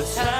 the sound.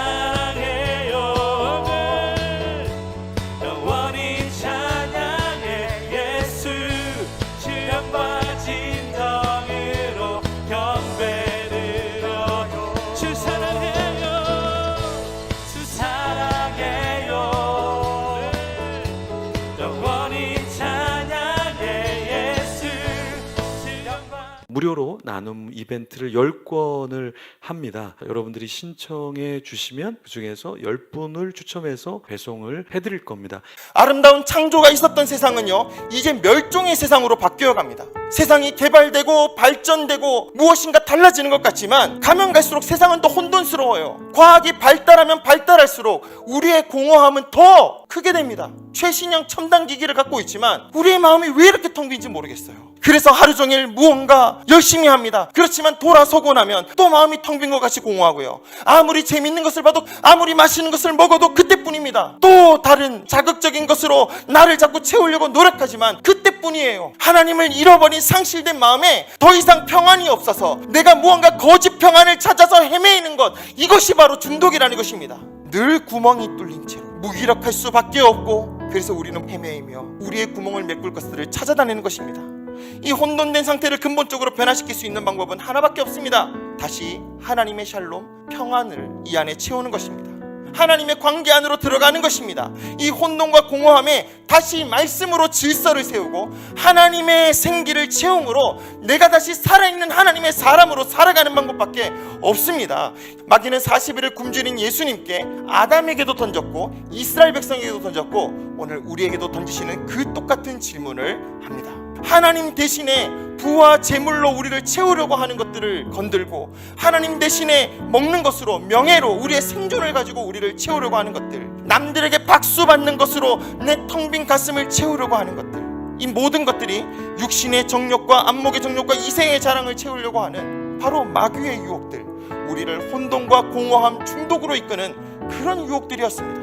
무료로 나눔 이벤트를 10건을 합니다. 여러분들이 신청해 주시면 그 중에서 10분을 추첨해서 배송을 해드릴 겁니다. 아름다운 창조가 있었던 세상은요, 이제 멸종의 세상으로 바뀌어 갑니다. 세상이 개발되고 발전되고 무엇인가 달라지는 것 같지만 가면 갈수록 세상은 더 혼돈스러워요. 과학이 발달하면 발달할수록 우리의 공허함은 더 크게 됩니다. 최신형 첨단 기기를 갖고 있지만 우리의 마음이 왜 이렇게 텅 빈지 모르겠어요. 그래서 하루 종일 무언가 열심히 합니다. 그렇지만 돌아서고 나면 또 마음이 텅 빈 것 같이 공허하고요. 아무리 재밌는 것을 봐도 아무리 맛있는 것을 먹어도 그때뿐입니다. 또 다른 자극적인 것으로 나를 자꾸 채우려고 노력하지만 그때뿐이에요. 하나님을 잃어버린 상실된 마음에 더 이상 평안이 없어서 내가 무언가 거짓 평안을 찾아서 헤매이는 것 이것이 바로 중독이라는 것입니다. 늘 구멍이 뚫린 채로 무기력할 수밖에 없고 그래서 우리는 헤매이며 우리의 구멍을 메꿀 것들을 찾아다니는 것입니다. 이 혼돈된 상태를 근본적으로 변화시킬 수 있는 방법은 하나밖에 없습니다. 다시 하나님의 샬롬, 평안을 이 안에 채우는 것입니다. 하나님의 관계 안으로 들어가는 것입니다. 이 혼돈과 공허함에 다시 말씀으로 질서를 세우고 하나님의 생기를 채움으로 내가 다시 살아있는 하나님의 사람으로 살아가는 방법밖에 없습니다. 마귀는 40일을 굶주린 예수님께 아담에게도 던졌고 이스라엘 백성에게도 던졌고 오늘 우리에게도 던지시는 그 똑같은 질문을 합니다. 하나님 대신에 부와 재물로 우리를 채우려고 하는 것들을 건들고 하나님 대신에 먹는 것으로 명예로 우리의 생존을 가지고 우리를 채우려고 하는 것들 남들에게 박수 받는 것으로 내 텅 빈 가슴을 채우려고 하는 것들 이 모든 것들이 육신의 정욕과 안목의 정욕과 이생의 자랑을 채우려고 하는 바로 마귀의 유혹들 우리를 혼돈과 공허함 중독으로 이끄는 그런 유혹들이었습니다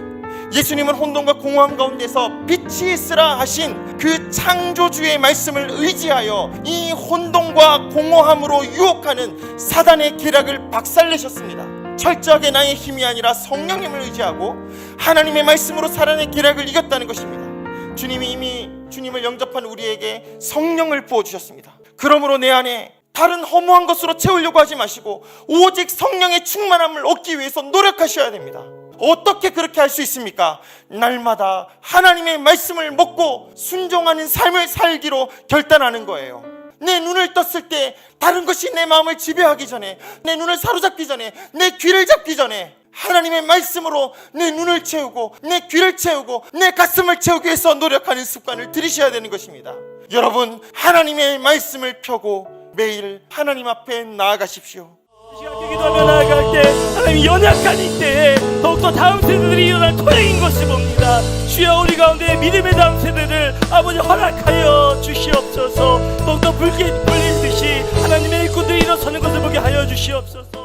예수님은 혼돈과 공허함 가운데서 빛이 있으라 하신 그 창조주의 말씀을 의지하여 이 혼돈과 공허함으로 유혹하는 사단의 계략을 박살내셨습니다. 철저하게 나의 힘이 아니라 성령님을 의지하고 하나님의 말씀으로 사단의 계략을 이겼다는 것입니다. 주님이 이미 주님을 영접한 우리에게 성령을 부어 주셨습니다. 그러므로 내 안에 다른 허무한 것으로 채우려고 하지 마시고 오직 성령의 충만함을 얻기 위해서 노력하셔야 됩니다. 어떻게 그렇게 할 수 있습니까? 날마다 하나님의 말씀을 먹고 순종하는 삶을 살기로 결단하는 거예요. 내 눈을 떴을 때 다른 것이 내 마음을 지배하기 전에 내 눈을 사로잡기 전에 내 귀를 잡기 전에 하나님의 말씀으로 내 눈을 채우고 내 귀를 채우고 내 가슴을 채우기 위해서 노력하는 습관을 들이셔야 되는 것입니다. 여러분 하나님의 말씀을 펴고 매일 하나님 앞에 나아가십시오. 시간 기도 하며 나아갈 때 하나님 연약한 이때에 더욱더 다음 세대들이 일어날 토양인 것을 봅니다 주여 우리 가운데 믿음의 다음 세대를 아버지 허락하여 주시옵소서. 더욱더 불길 불린 듯이 하나님의 일꾼들이 일어서는 것을 보게 하여 주시옵소서